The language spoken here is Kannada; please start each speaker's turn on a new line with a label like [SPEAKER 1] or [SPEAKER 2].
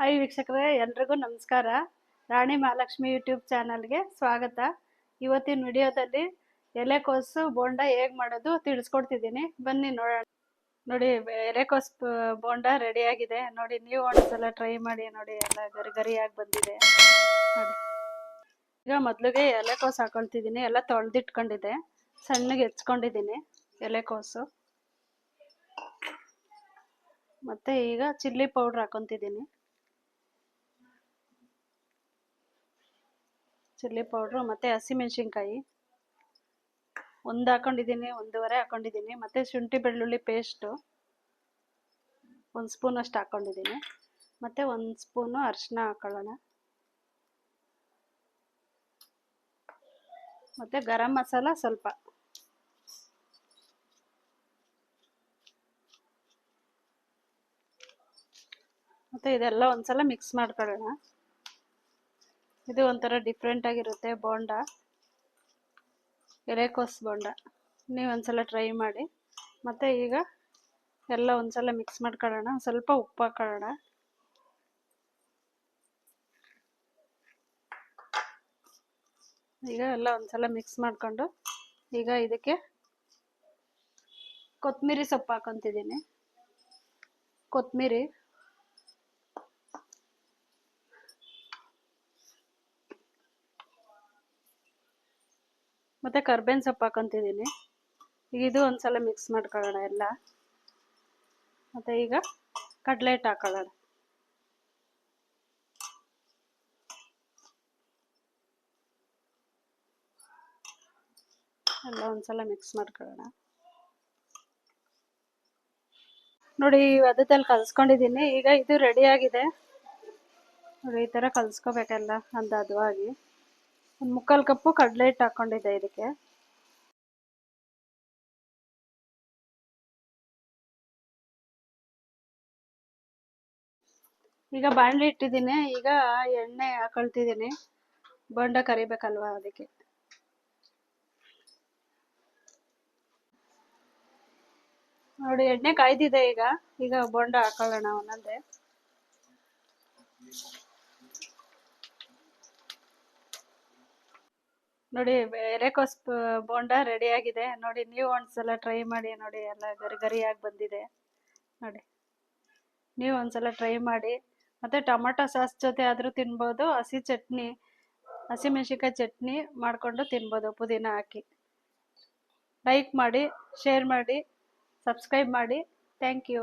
[SPEAKER 1] ಹಾಯ್ ವೀಕ್ಷಕರೇ, ಎಲ್ರಿಗೂ ನಮಸ್ಕಾರ. ರಾಣಿ ಮಹಾಲಕ್ಷ್ಮಿ ಯೂಟ್ಯೂಬ್ ಚಾನಲ್ಗೆ ಸ್ವಾಗತ. ಇವತ್ತಿನ ವಿಡಿಯೋದಲ್ಲಿ ಎಲೆಕೋಸು ಬೋಂಡ ಹೇಗೆ ಮಾಡೋದು ತಿಳಿಸ್ಕೊಡ್ತಿದ್ದೀನಿ. ಬನ್ನಿ ನೋಡೋಣ. ನೋಡಿ ಎಲೆಕೋಸು ಬೋಂಡ ರೆಡಿಯಾಗಿದೆ ನೋಡಿ, ನೀವು ಒಂದ್ಸಲ ಟ್ರೈ ಮಾಡಿ ನೋಡಿ, ಎಲ್ಲ ಗರಿ ಗರಿಯಾಗಿ ಬಂದಿದೆ. ನೋಡಿ. ಈಗ ಮೊದಲಿಗೆ ಎಲೆಕೋಸು ಹಾಕೊಳ್ತಿದ್ದೀನಿ. ಎಲ್ಲ ತೊಳೆದಿಟ್ಕೊಂಡಿದೆ ಸಣ್ಣಗೆ ಹೆಚ್ಕೊಂಡಿದ್ದೀನಿ ಎಲೆಕೋಸು ಮತ್ತೆ ಈಗ ಚಿಲ್ಲಿ ಪೌಡ್ರ್ ಹಾಕೊತಿದ್ದೀನಿ. ಚಿಲ್ಲಿ ಪೌಡ್ರು ಮತ್ತು ಹಸಿಮೆಣ್ಸಿನ್ಕಾಯಿ. ಒಂದು ಹಾಕೊಂಡಿದ್ದೀನಿ, ಒಂದೂವರೆ ಹಾಕೊಂಡಿದ್ದೀನಿ, ಮತ್ತು ಶುಂಠಿ ಬೆಳ್ಳುಳ್ಳಿ ಪೇಸ್ಟು ಒಂದು ಸ್ಪೂನ್ ಅಷ್ಟು ಹಾಕೊಂಡಿದ್ದೀನಿ, ಮತ್ತು ಒಂದು ಸ್ಪೂನು ಅರಿಶಿನ ಹಾಕೊಳ್ಳೋಣ. ಮತ್ತು ಗರಂ ಮಸಾಲ ಸ್ವಲ್ಪ. ಮತ್ತು ಇದೆಲ್ಲ ಒಂದ್ಸಲ ಮಿಕ್ಸ್ ಮಾಡ್ಕೊಳ್ಳೋಣ. ಇದು ಒಂಥರ ಡಿಫ್ರೆಂಟ್ ಆಗಿರುತ್ತೆ ಬೋಂಡ. ಎಲೆಕೋಸು ಬೋಂಡ. ನೀವು ಒಂದ್ಸಲ ಟ್ರೈ ಮಾಡಿ. ಮತ್ತೆ ಈಗ ಎಲ್ಲ ಒಂದ್ಸಲ ಮಿಕ್ಸ್ ಮಾಡ್ಕೊಳ್ಳೋಣ. ಸ್ವಲ್ಪ ಉಪ್ಪು ಹಾಕೊಳ್ಳೋಣ. ಈಗ ಎಲ್ಲ ಒಂದ್ಸಲ ಮಿಕ್ಸ್ ಮಾಡಿಕೊಂಡು ಈಗ ಇದಕ್ಕೆ ಕೊತ್ತಂಬರಿ ಸೊಪ್ಪು ಹಾಕೊತಿದ್ದೀನಿ. ಕೊತ್ತಂಬರಿ ಮತ್ತು ಕರ್ಬೇವಿನ ಸೊಪ್ಪು ಹಾಕೊತಿದ್ದೀನಿ ಈಗ ಇದು ಒಂದ್ಸಲ ಮಿಕ್ಸ್ ಮಾಡ್ಕೊಳ್ಳೋಣ ಎಲ್ಲ. ಮತ್ತು ಈಗ ಕಡ್ಲೆ ಹಿಟ್ಟು ಹಾಕೊಳ್ಳೋಣ. ಎಲ್ಲ ಒಂದ್ಸಲ ಮಿಕ್ಸ್ ಮಾಡ್ಕೊಳ್ಳೋಣ. ನೋಡಿ ಅದದಲ್ಲಿ ಕಲಿಸ್ಕೊಂಡಿದ್ದೀನಿ. ಈಗ ಇದು ರೆಡಿ ಆಗಿದೆ. ನೋಡಿ, ಈ ಥರ ಕಲಿಸ್ಕೋಬೇಕೆಲ್ಲ ಅಂದಾಜವಾಗಿ. ಒಂದು ಮುಕ್ಕಾಲು ಕಪ್ಪು ಕಡಲೆ ಹಿಟ್ಟು ಹಾಕ್ಕೊಂಡಿದ್ದೆ ಇದಕ್ಕೆ. ಈಗ ಬಾಣಲೆ ಇಟ್ಟಿದ್ದೀನಿ. ಈಗ ಎಣ್ಣೆ ಹಾಕೊಳ್ತಿದ್ದೀನಿ. ಬೋಂಡ ಕರಿಬೇಕಲ್ವಾ ಅದಕ್ಕೆ. ನೋಡಿ, ಎಣ್ಣೆ ಕಾಯ್ದಿದೆ ಈಗ. ಈಗ ಬೊಂಡ ಹಾಕೊಳ್ಳೋಣ ಒಂದೊಂದೇ. ನೋಡಿ ಎಲೆಕೋಸ್ ಬೋಂಡ ಆಗಿದೆ. ನೋಡಿ, ನೀವು ಒಂದ್ಸಲ ಟ್ರೈ ಮಾಡಿ, ನೋಡಿ, ಎಲ್ಲ ಗರಿ ಗರಿಯಾಗಿ ಬಂದಿದೆ. ನೋಡಿ, ನೀವು ಒಂದ್ಸಲ ಟ್ರೈ ಮಾಡಿ. ಮತ್ತು ಟೊಮೊಟೊ ಸಾಸ್ ಜೊತೆ ಆದರೂ ತಿನ್ಬೋದು, ಹಸಿ ಚಟ್ನಿ ಹಸಿಮೆಣ್ಸಿನ್ಕಾಯಿ ಚಟ್ನಿ ಮಾಡಿಕೊಂಡು ತಿನ್ಬೋದು, ಪುದೀನ ಹಾಕಿ. ಲೈಕ್ ಮಾಡಿ ಶೇರ್ ಮಾಡಿ ಸಬ್ಸ್ಕ್ರೈಬ್ ಮಾಡಿ. Thank you